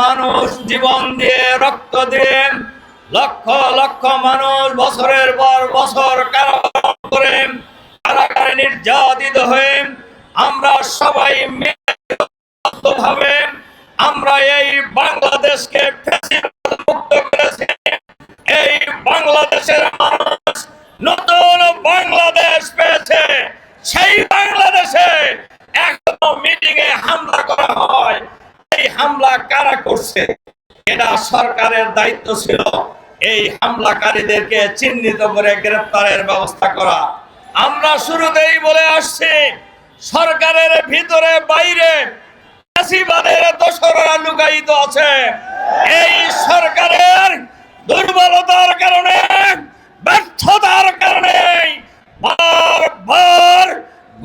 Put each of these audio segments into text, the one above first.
মানুষ জীবন দিয়ে রক্ত দিয়ে লক্ষ লক্ষ মানুষ বছরের পর বছর করে কারাগারে নির্যাতিত হয়ে আমরা সবাই ভাবে আমরা এই বাংলাদেশকে মুক্ত করেছি। এই বাংলাদেশের মানুষ নতুন বাংলাদেশ পেয়েছে। সেই বাংলাদেশে এখনও মিটিং এ হামলা করা হয়। হামলা কারা করছে? এটা সরকারের দায়িত্ব ছিল। এই হামলাকারীদেরকে চিহ্নিত করে গ্রেফতারের ব্যবস্থা করা। আমরা শুরুতেই বলে আসছি, সরকারের ভিতরে বাইরে লুকায়িত আছে। এই সরকারের দুর্বলতার কারণে, ব্যর্থতার কারণে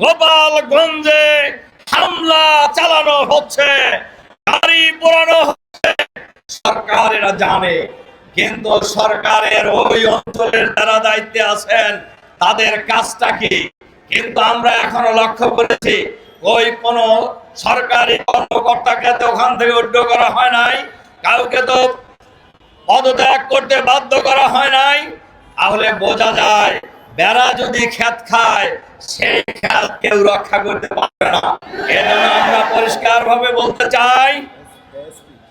গোপালগঞ্জে হামলা চালানো হচ্ছে। গাড়ি পোড়ানো সরকার জানে। কিন্তু সরকারের ওই অঞ্চলের যারা দায়িত্বে আছেন, তাদের কাজটা কি? কিন্তু আমরা এখনও লক্ষ্য করেছি, ওই কোন সরকারি কর্মকর্তাকে তো ওখান থেকে উদ্যোগ করা হয় নাই, কাউকে তো পদত্যাগ করতে বাধ্য করা হয় নাই। তাহলে বোঝা যায়, বেড়া যদি খ্যাত খায়, সেই খ্যাত কেউ রক্ষা করতে পারবে না। এজন্য আমরা পরিষ্কার ভাবে বলতে চাই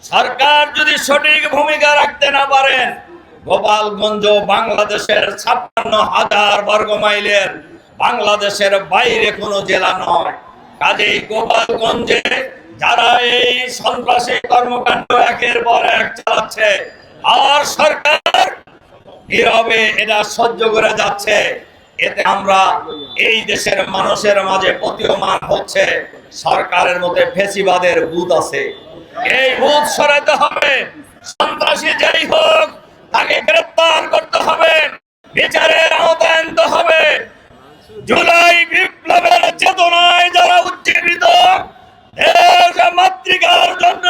সরকার যদি সঠিক ভূমিকা রাখতে না পারেন, গোপালগঞ্জ বাংলাদেশের ছাপ্পান্ন হাজার বর্গ মাইলের বাংলাদেশের বাইরে কোনো জেলা নয়। কাজেই গোপালগঞ্জে যারা এই সন্ত্রাসী কর্মকাণ্ড একের পর এক চালাচ্ছে, আর সরকার নীরবে এটা সহ্য করে যাচ্ছে, এতে আমরা এই দেশের মানুষের মাঝে প্রতীয়মান হচ্ছে। সরকারের মধ্যে ফেসিবাদের বুথ আছে। এই বুথ সরাতে হবে। সন্ত্রাসী যেই হোক, তাকে গ্রেফতার করতে হবে। বিচারের আওতায় আনতে হবে। জুলাই বিপ্লবের চেতনায় যারা উজ্জীবিত দেশ মাতৃকার জন্য,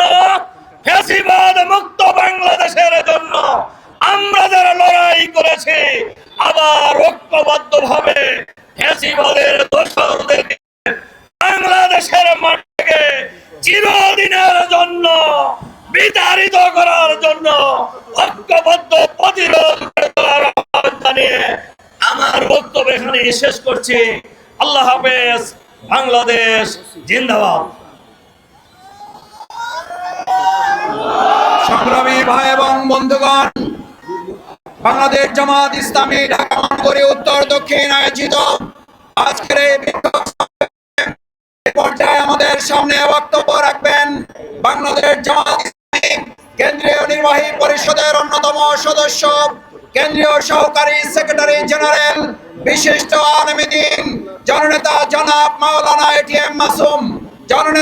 ফ্যাসিবাদ মুক্ত বাংলাদেশের জন্য আমরা যারা লড়াই করেছি, আবার ঐক্যবদ্ধ ভাবে ফ্যাসিবাদের দোষরদের বাংলাদেশের মাটিকে চিরদিনের জন্য, বিতাড়িত করার জন্য ঐক্যবদ্ধ প্রতিরোধ জানিয়ে আমার বক্তব্য এখানে শেষ করছি। আল্লাহ হাফেজ, বাংলাদেশ জিন্দাবাদ। সংগ্রামী ভাই এবং বন্ধুগণ, বাংলাদেশ জামাত ইসলামী ঢাকা উত্তর দক্ষিণ আয়োজিত আজকের এই সামনে বক্তব্য রাখবেন বাংলাদেশ জামাত কেন্দ্রীয় নির্বাহী পরিষদের অন্যতম সদস্য, কেন্দ্রীয় সহকারী সেক্রেটারি জেনারেল বিশিষ্ট আলমী জননেতা জনাব মাওলানা এটিএম মাসুম, জননেতা